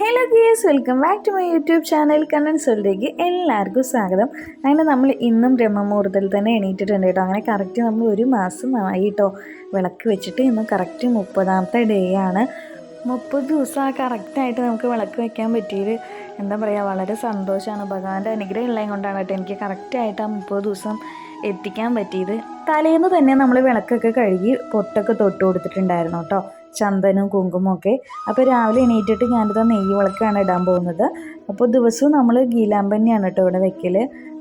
Hello gears welcome back to my YouTube channel Kannan സൊല്ലേക്ക് എല്ലാവർക്കും സ്വാഗതം. അങ്ങനെ നമ്മൾ ഇന്നും ബ്രഹ്മമുഹൂർത്തത്തിൽ തന്നെ എണീറ്റിട്ടുണ്ട് കേട്ടോ. അങ്ങനെ കറക്റ്റ് നമ്മൾ ഒരു മാസം ആയി കേട്ടോ. വിളക്ക് വെച്ചിട്ട് ഇന്ന് കറക്റ്റ് മുപ്പതാമത്തെ ഡേ ആണ്. മുപ്പത് ദിവസം കറക്റ്റായിട്ട് നമുക്ക് വിളക്ക് വയ്ക്കാൻ പറ്റിയത് എന്താ പറയുക വളരെ സന്തോഷമാണ് ഭഗവാന്റെ അനുഗ്രഹം ഉള്ളത് കൊണ്ടാണ് കേട്ടോ എനിക്ക് കറക്റ്റായിട്ട് ആ മുപ്പത് ദിവസം എത്തിക്കാൻ പറ്റിയത്. തലേന്ന് തന്നെ നമ്മൾ വിളക്കൊക്കെ കഴുകി പൊട്ടൊക്കെ തൊട്ട് കൊടുത്തിട്ടുണ്ടായിരുന്നു കേട്ടോ. ചന്ദനവും കുങ്കുമൊക്കെ അപ്പോൾ രാവിലെ എണീറ്റിട്ട് ഞാനിത് നെയ്യ് വിളക്കാണ് ഇടാൻ പോകുന്നത്. അപ്പോൾ ദിവസവും നമ്മൾ ഗീലാമ്പന്നെയാണ് കേട്ടോ ഇവിടെ വെക്കൽ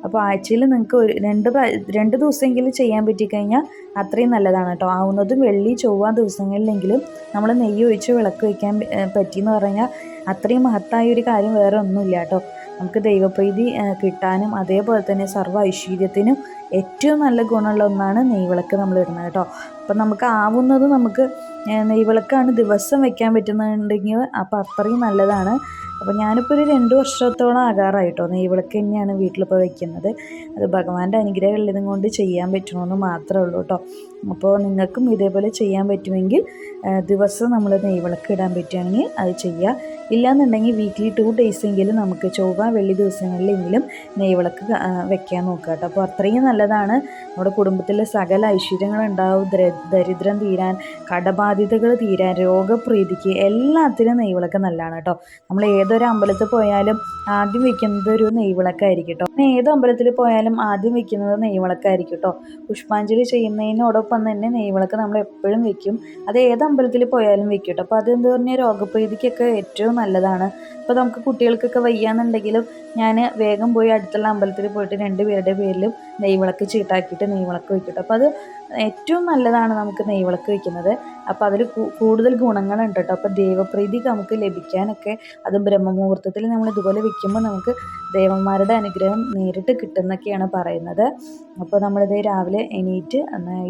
അപ്പോൾ ആഴ്ചയിൽ നിങ്ങൾക്ക് ഒരു രണ്ട് രണ്ട് ദിവസമെങ്കിലും ചെയ്യാൻ പറ്റിക്കഴിഞ്ഞാൽ അത്രയും നല്ലതാണ് കേട്ടോ ആവുന്നതും വെള്ളി ചൊവ്വ ദിവസങ്ങളിലെങ്കിലും നമ്മൾ നെയ്യ് ഒഴിച്ച് വിളക്ക് വയ്ക്കാൻ പറ്റിയെന്ന് പറഞ്ഞാൽ അത്രയും മഹത്തായ ഒരു കാര്യം വേറെ ഒന്നുമില്ല കേട്ടോ നമുക്ക് ദൈവപ്രീതി കിട്ടാനും അതേപോലെ തന്നെ സർവ ഐശ്വര്യത്തിനും ഏറ്റവും നല്ല ഗുണമുള്ള ഒന്നാണ് നെയ്വിളക്ക് നമ്മൾ ഇടുന്നത് കേട്ടോ അപ്പം നമുക്ക് ആവുന്നത് നമുക്ക് നെയ്വിളക്കാണ് ദിവസം വെക്കാൻ പറ്റുന്നുണ്ടെങ്കിൽ അപ്പോൾ അത്രയും നല്ലതാണ്. അപ്പോൾ ഞാനിപ്പോൾ ഒരു രണ്ട് വർഷത്തോളം ആകാറായിട്ടോ. നെയ്വിളക്ക് തന്നെയാണ് വീട്ടിലിപ്പോൾ വെക്കുന്നത്. അത് ഭഗവാന്റെ അനുഗ്രഹമുള്ളതും കൊണ്ട് ചെയ്യാൻ പറ്റണമെന്ന് മാത്രമേ ഉള്ളൂ കേട്ടോ. അപ്പോൾ നിങ്ങൾക്കും ഇതേപോലെ ചെയ്യാൻ പറ്റുമെങ്കിൽ ദിവസം നമ്മൾ നെയ്വിളക്ക് ഇടാൻ പറ്റുകയാണെങ്കിൽ അത് ചെയ്യുക. ഇല്ലാന്നുണ്ടെങ്കിൽ വീക്കിലി ടു ഡേയ്സ് എങ്കിലും നമുക്ക് ചൊവ്വ വെള്ളി ദിവസങ്ങളിലെങ്കിലും നെയ്വിളക്ക് വെക്കാൻ നോക്കുക കേട്ടോ. അപ്പോൾ അത്രയും നല്ലതാണ്. നമ്മുടെ കുടുംബത്തിലെ സകല ഐശ്വര്യങ്ങളുണ്ടാവും. ദര- ദരിദ്രം തീരാൻ കടബാധ്യതകൾ തീരാൻ രോഗപ്രീതിക്ക് എല്ലാത്തിനും നെയ്വിളക്ക് നല്ലതാണ് കേട്ടോ. നമ്മൾ ഏതൊരു അമ്പലത്തിൽ പോയാലും ആദ്യം വെക്കുന്നത് ഒരു നെയ്വിളക്കായിരിക്കും കേട്ടോ. പിന്നെ ഏത് അമ്പലത്തിൽ പോയാലും ആദ്യം വെക്കുന്നത് നെയ്വിളക്കായിരിക്കും കേട്ടോ പുഷ്പാഞ്ജലി ചെയ്യുന്നതിനോടൊപ്പം തന്നെ നെയ്വിളക്ക് നമ്മൾ എപ്പോഴും വെക്കും. അത് ഏത് അമ്പലത്തിൽ പോയാലും വെക്കും കേട്ടോ അപ്പോൾ അതെന്ത് പറഞ്ഞാൽ രോഗപ്രീതിക്കൊക്കെ ഏറ്റവും നല്ലതാണ്. ഇപ്പോൾ നമുക്ക് കുട്ടികൾക്കൊക്കെ വയ്യാന്നുണ്ടെങ്കിലും ഞാൻ വേഗം പോയി അടുത്തുള്ള അമ്പലത്തിൽ പോയിട്ട് രണ്ട് പേരുടെ പേരിലും നെയ്വിളക്ക് ചീട്ടാക്കിയിട്ട് നെയ്വിളക്ക് വെക്കും അപ്പോൾ അത് ഏറ്റവും നല്ലതാണ് നമുക്ക് നെയ്വിളക്ക് വെക്കുന്നത്. അപ്പോൾ അതിൽ കൂടുതൽ ഗുണങ്ങളുണ്ട് കേട്ടോ അപ്പോൾ ദൈവപ്രീതി നമുക്ക് ലഭിക്കാനൊക്കെ അതും ബ്രഹ്മമുഹൂർത്തത്തിൽ നമ്മൾ ഇതുപോലെ വെക്കുമ്പോൾ നമുക്ക് ദേവന്മാരുടെ അനുഗ്രഹം നേരിട്ട് കിട്ടുന്നൊക്കെയാണ് പറയുന്നത്. അപ്പോൾ നമ്മളിത് രാവിലെ എണീറ്റ്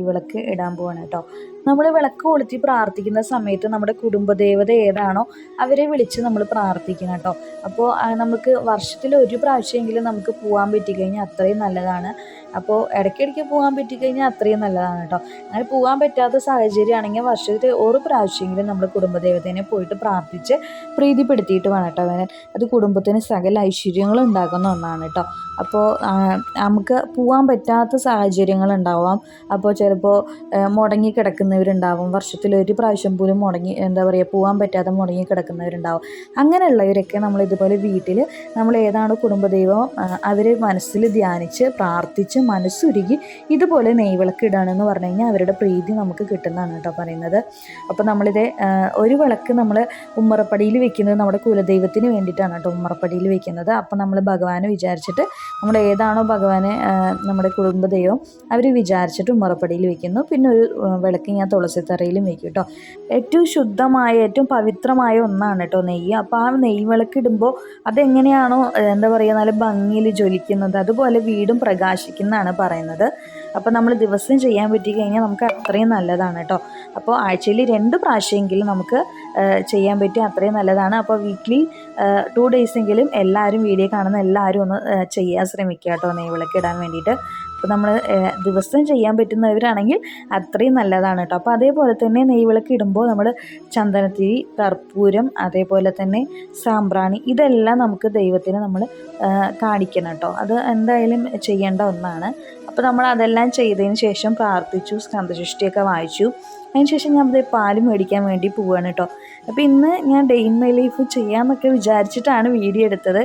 വിളക്ക് ഇടാൻ പോവാണ് കേട്ടോ. നമ്മൾ വിളക്ക് കൊളുത്തി പ്രാർത്ഥിക്കുന്ന സമയത്ത് നമ്മുടെ കുടുംബദേവത ഏതാണോ അവരെ വിളിച്ച് നമ്മൾ പ്രാർത്ഥിക്കണം കേട്ടോ. അപ്പോൾ നമുക്ക് വർഷത്തിൽ ഒരു പ്രാവശ്യമെങ്കിലും നമുക്ക് പോകാൻ പറ്റിക്കഴിഞ്ഞാൽ അത്രയും നല്ലതാണ്. അപ്പോൾ ഇടയ്ക്കിടയ്ക്ക് പോകാൻ പറ്റിക്കഴിഞ്ഞാൽ അത്രയും നല്ലതാണ് കേട്ടോ. അങ്ങനെ പോകാൻ പറ്റാത്ത സാഹചര്യമാണെങ്കിൽ വർഷത്തിൽ ഒരു പ്രാവശ്യമെങ്കിലും നമ്മൾ കുടുംബദേവതേനെ പോയിട്ട് പ്രാർത്ഥിച്ച് പ്രീതിപ്പെടുത്തിയിട്ട് വേണം കേട്ടോ. വരാൻ അത് കുടുംബത്തിന് സകല ഐശ്വര്യങ്ങളും ഉണ്ടാക്കുന്ന ഒന്നാണ് കേട്ടോ. അപ്പോൾ നമുക്ക് പോകാൻ പറ്റാത്ത സാഹചര്യങ്ങൾ ഉണ്ടാവാം. അപ്പോൾ ചിലപ്പോൾ മുടങ്ങി കിടക്കുന്നവരുണ്ടാവും വർഷത്തിൽ ഒരു പ്രാവശ്യം പോലും മുടങ്ങി എന്താ പറയുക പോകാൻ പറ്റാതെ മുടങ്ങി കിടക്കുന്നവരുണ്ടാവും അങ്ങനെയുള്ളവരൊക്കെ നമ്മൾ ഇതുപോലെ വീട്ടിൽ നമ്മൾ ഏതാണോ കുടുംബദൈവം അവരെ മനസ്സിൽ ധ്യാനിച്ച് പ്രാർത്ഥിച്ച് മനസ്സുരുകി ഇതുപോലെ നെയ്വിളക്ക് ഇടാണെന്ന് പറഞ്ഞു കഴിഞ്ഞാൽ അവരുടെ പ്രീതി നമുക്ക് കിട്ടുന്നതാണ് കേട്ടോ പറയുന്നത്. അപ്പോൾ നമ്മളിത് ഒരു വിളക്ക് നമ്മൾ ഉമ്മറപ്പടിയിൽ വെക്കുന്നത് നമ്മുടെ കുലദൈവത്തിന് വേണ്ടിയിട്ടാണ് കേട്ടോ ഉമ്മറപ്പടിയിൽ വെക്കുന്നത്. അപ്പോൾ നമ്മൾ ഭഗവാനെ വിചാരിച്ചിട്ട് നമ്മൾ ഏതാണോ ഭഗവാനെ നമ്മുടെ കുടുംബദൈവം അവർ വിചാരിച്ചിട്ട് ഉമ്മറപ്പടിയിൽ വെക്കുന്നു. പിന്നെ ഒരു വിളക്ക് ഞാൻ തുളസിത്തറയിലും വെക്കും കേട്ടോ ഏറ്റവും ശുദ്ധമായ ഏറ്റവും പവിത്രമായ ഒന്നാണ് കേട്ടോ നെയ്യ്. അപ്പോൾ ആ നെയ്യ് വിളക്കിടുമ്പോൾ അതെങ്ങനെയാണോ എന്താ പറയുക നല്ല ഭംഗിയിൽ ജ്വലിക്കുന്നത് അതുപോലെ വീടും പ്രകാശിക്കുന്നതാണ് പറയുന്നത്. അപ്പോൾ നമ്മൾ ദിവസം ചെയ്യാൻ പറ്റി കഴിഞ്ഞാൽ നമുക്ക് അത്രയും നല്ലതാണ് കേട്ടോ അപ്പോൾ ആഴ്ചയിൽ രണ്ട് പ്രാവശ്യമെങ്കിലും നമുക്ക് ചെയ്യാൻ പറ്റി. അത്രയും നല്ലതാണ്. അപ്പോൾ വീക്ക്ലി ടു ഡേയ്സ് എങ്കിലും എല്ലാവരും വീഡിയോ കാണുന്ന എല്ലാവരും ഒന്ന് ചെയ്യാൻ ശ്രമിക്കുക കേട്ടോ. നെയ്വിളക്ക് ഇടാൻ വേണ്ടിയിട്ട്. അപ്പോൾ നമ്മൾ ദിവസം ചെയ്യാൻ പറ്റുന്നവരാണെങ്കിൽ അത്രയും നല്ലതാണ് കേട്ടോ. അപ്പോൾ അതേപോലെ തന്നെ നെയ്വിളക്ക് ഇടുമ്പോൾ നമ്മൾ ചന്ദനത്തിരി കർപ്പൂരം അതേപോലെ തന്നെ സാമ്പ്രാണി ഇതെല്ലാം നമുക്ക് ദൈവത്തിന് നമ്മൾ കാണിക്കണം കേട്ടോ. അത് എന്തായാലും ചെയ്യേണ്ട ഒന്നാണ്. അപ്പോൾ നമ്മൾ അതെല്ലാം ചെയ്തതിന് ശേഷം പ്രാർത്ഥിച്ചു സ്കന്ധസൃഷ്ടിയൊക്കെ വായിച്ചു. അതിന് ശേഷം ഞാൻ അതേ പാൽ മേടിക്കാൻ വേണ്ടി പോവുകയാണ് കേട്ടോ അപ്പോൾ ഇന്ന് ഞാൻ ഡേ ഇൻ മൈ ലൈഫ് ചെയ്യാമെന്നൊക്കെ വിചാരിച്ചിട്ടാണ് വീഡിയോ എടുത്തത്.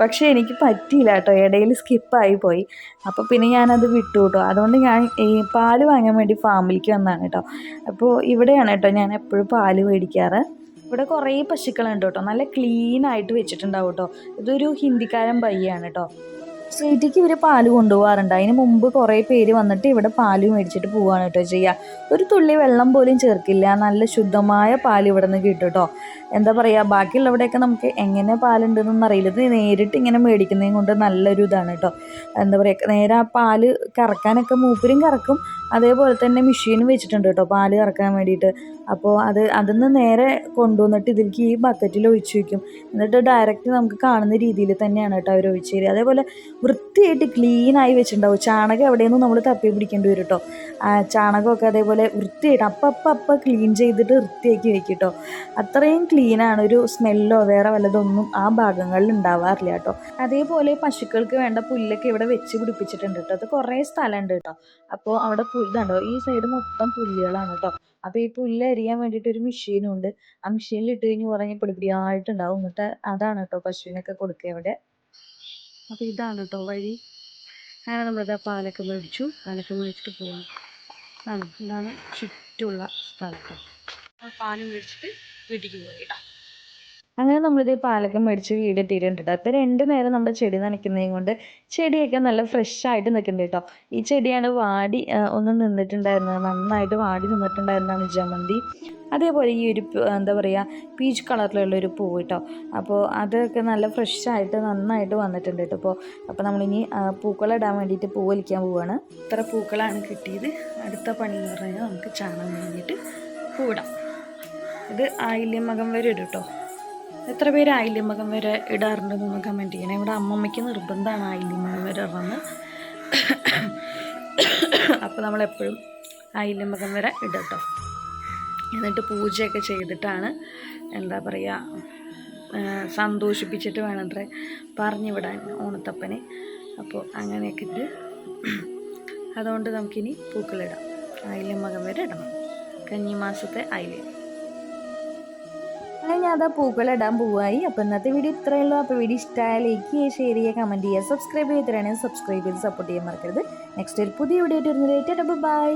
പക്ഷേ എനിക്ക് പറ്റിയില്ല കേട്ടോ ഇടയിൽ സ്കിപ്പായി പോയി. അപ്പോൾ പിന്നെ ഞാനത് വിട്ടു കേട്ടോ അതുകൊണ്ട് ഞാൻ ഈ പാൽ വാങ്ങാൻ വേണ്ടി ഫാമിലിക്ക് വന്നതാണ് കേട്ടോ അപ്പോൾ ഇവിടെയാണ് കേട്ടോ ഞാൻ എപ്പോഴും പാൽ മേടിക്കാറ്. ഇവിടെ കുറേ പശുക്കളുണ്ട് കേട്ടോ നല്ല ക്ലീൻ ആയിട്ട് വെച്ചിട്ടുണ്ടാവും കേട്ടോ ഇതൊരു ഹിന്ദിക്കാരൻ പയ്യാണ് കേട്ടോ സ്ട്രീറ്റിക്ക് ഇവർ പാൽ കൊണ്ടുപോകാറുണ്ട് അതിന് മുമ്പ് കുറേ പേര് വന്നിട്ട് ഇവിടെ പാൽ മേടിച്ചിട്ട് പോവുകയാണ് കേട്ടോ ചെയ്യുക ഒരു തുള്ളി വെള്ളം പോലും ചേർക്കില്ല. നല്ല ശുദ്ധമായ പാൽ ഇവിടെ നിന്ന് കിട്ടും കേട്ടോ. എന്താ പറയുക ബാക്കിയുള്ളവിടെയൊക്കെ നമുക്ക് എങ്ങനെ പാലുണ്ടെന്നൊന്നും അറിയില്ല. ഇത് നേരിട്ട് ഇങ്ങനെ മേടിക്കുന്നതും കൊണ്ട് നല്ലൊരു ഇതാണ് കേട്ടോ. എന്താ പറയുക നേരെ ആ പാൽ കറക്കാനൊക്കെ മൂപ്പരും കറക്കും. അതേപോലെ തന്നെ മെഷീനും വെച്ചിട്ടുണ്ട് കേട്ടോ പാൽ കറക്കാൻ വേണ്ടിയിട്ട്. അപ്പോൾ അത് അതിൽ നിന്ന് നേരെ കൊണ്ടുവന്നിട്ട് ഇതിലേക്ക് ഈ ബക്കറ്റിൽ ഒഴിച്ചു വയ്ക്കും എന്നിട്ട് ഡയറക്റ്റ് നമുക്ക് കാണുന്ന രീതിയിൽ തന്നെയാണ് കേട്ടോ അവർ ഒഴിച്ചു തരിക. അതേപോലെ വൃത്തിയായിട്ട് ക്ലീനായി വെച്ചിട്ടുണ്ടാവും. ചാണകം എവിടെയൊന്നും നമ്മൾ തപ്പി പിടിക്കേണ്ടി വരും കേട്ടോ. ചാണകമൊക്കെ അതേപോലെ വൃത്തിയായിട്ട് അപ്പം അപ്പം അപ്പം ക്ലീൻ ചെയ്തിട്ട് വൃത്തിയാക്കി വെക്കും കേട്ടോ. അത്രയും ക്ലീനാണ് ഒരു സ്മെല്ലോ വേറെ വല്ലതൊന്നും ആ ഭാഗങ്ങളിൽ ഉണ്ടാവാറില്ല കേട്ടോ. അതേപോലെ പശുക്കൾക്ക് വേണ്ട പുല്ലൊക്കെ ഇവിടെ വെച്ച് പിടിപ്പിച്ചിട്ടുണ്ട് കേട്ടോ. അത് കുറേ സ്ഥലമുണ്ട് കേട്ടോ. അപ്പോൾ അവിടെ പുല്ലുണ്ടോ ഈ സൈഡ് മൊത്തം പുല്ലുകളാണ് കേട്ടോ അപ്പോൾ ഈ പുല്ല് അരിയാൻ വേണ്ടിയിട്ട് ഒരു മെഷീനും ഉണ്ട്. ആ മെഷീനിൽ ഇട്ട് കഴിഞ്ഞ് കുറേ പിടിപിടിയായിട്ടുണ്ടാവും. എന്നിട്ട് അതാണ് കേട്ടോ പശുവിനൊക്കെ കൊടുക്കുക ഇവിടെ. അപ്പോൾ ഇതാണ് കേട്ടോ വഴി. അങ്ങനെ നമ്മളിതാ പാലൊക്കെ മേടിച്ചു. പാലൊക്കെ മേടിച്ചിട്ട് പോവാം ആണ് ഇതാണ് ചുറ്റുമുള്ള സ്ഥലം പാൽ മേടിച്ചിട്ട് വീട്ടിലേക്ക് പോയി അങ്ങനെ നമ്മളിത് പാലൊക്കെ മേടിച്ച് വീടെത്തിയിട്ടുണ്ട്. കേട്ടോ അപ്പോൾ രണ്ട് നേരം നമ്മുടെ ചെടി നനയ്ക്കുന്നതും കൊണ്ട് ചെടിയൊക്കെ നല്ല ഫ്രഷ് ആയിട്ട് നിൽക്കുന്നുണ്ട് കേട്ടോ. ഈ ചെടിയാണ് വാടി ഒന്ന് നിന്നിട്ടുണ്ടായിരുന്നത്. നന്നായിട്ട് വാടി നിന്നിട്ടുണ്ടായിരുന്നതാണ് ജമന്തി. അതേപോലെ ഈ ഒരു എന്താ പറയുക പീച്ച് കളറിലുള്ള ഒരു പൂ കേട്ടോ. അപ്പോൾ അതൊക്കെ നല്ല ഫ്രഷ് ആയിട്ട് നന്നായിട്ട് വന്നിട്ടുണ്ട് കേട്ടോ. അപ്പോൾ അപ്പോൾ നമ്മളിനി പൂക്കളിടാൻ വേണ്ടിയിട്ട് പൂ വലിക്കാൻ പോവുകയാണ് ഇത്ര പൂക്കളാണ് കിട്ടിയത്. അടുത്ത പണി എന്ന് പറഞ്ഞാൽ നമുക്ക് ചാണകം വേണ്ടിയിട്ട് പൂവിടാം. ഇത് ആയില്യം മകം വരെ ഇടും കേട്ടോ. എത്ര പേര് ആയില്യം മകം വരെ ഇടാറുണ്ടെന്നൊന്ന് കമന്റ് ചെയ്യണം. ഇവിടെ അമ്മമ്മയ്ക്ക് നിർബന്ധമാണ് ആയില്യം മകം വരെ ഇടണമെന്ന്. അപ്പോൾ നമ്മളെപ്പോഴും ആയില്യം മകം വരെ ഇടട്ടോ എന്നിട്ട് പൂജയൊക്കെ ചെയ്തിട്ടാണ് എന്താ പറയുക സന്തോഷിപ്പിച്ചിട്ട് വേണത്ര പറഞ്ഞു വിടാൻ ഓണത്തപ്പനെ. അപ്പോൾ അങ്ങനെയൊക്കെ ഇട്ട് അതുകൊണ്ട് നമുക്കിനി പൂക്കളിടാം. ആയില്യം മകം വരെ ഇടണം. കന്നിമാസത്തെ ആയില്യം അങ്ങനെ ഞാൻ അതാ പൂക്കളിടാൻ പോവായി. അപ്പോൾ ഇന്നത്തെ വീഡിയോ ഇത്രയേ ഉള്ളൂ. അപ്പോൾ വീഡിയോ ഇഷ്ടമായ ലൈക്ക് ചെയ്യുക ഷെയർ ചെയ്യുക കമന്റ് ചെയ്യുക സബ്സ്ക്രൈബ് ചെയ്തിട്ടാണെങ്കിൽ സബ്സ്ക്രൈബ് ചെയ്ത് സപ്പോർട്ട് ചെയ്യാൻ മറക്കരുത്. നെക്സ്റ്റ് ഒരു പുതിയ വീഡിയോ ആയിട്ട് വരുന്നത് ബൈ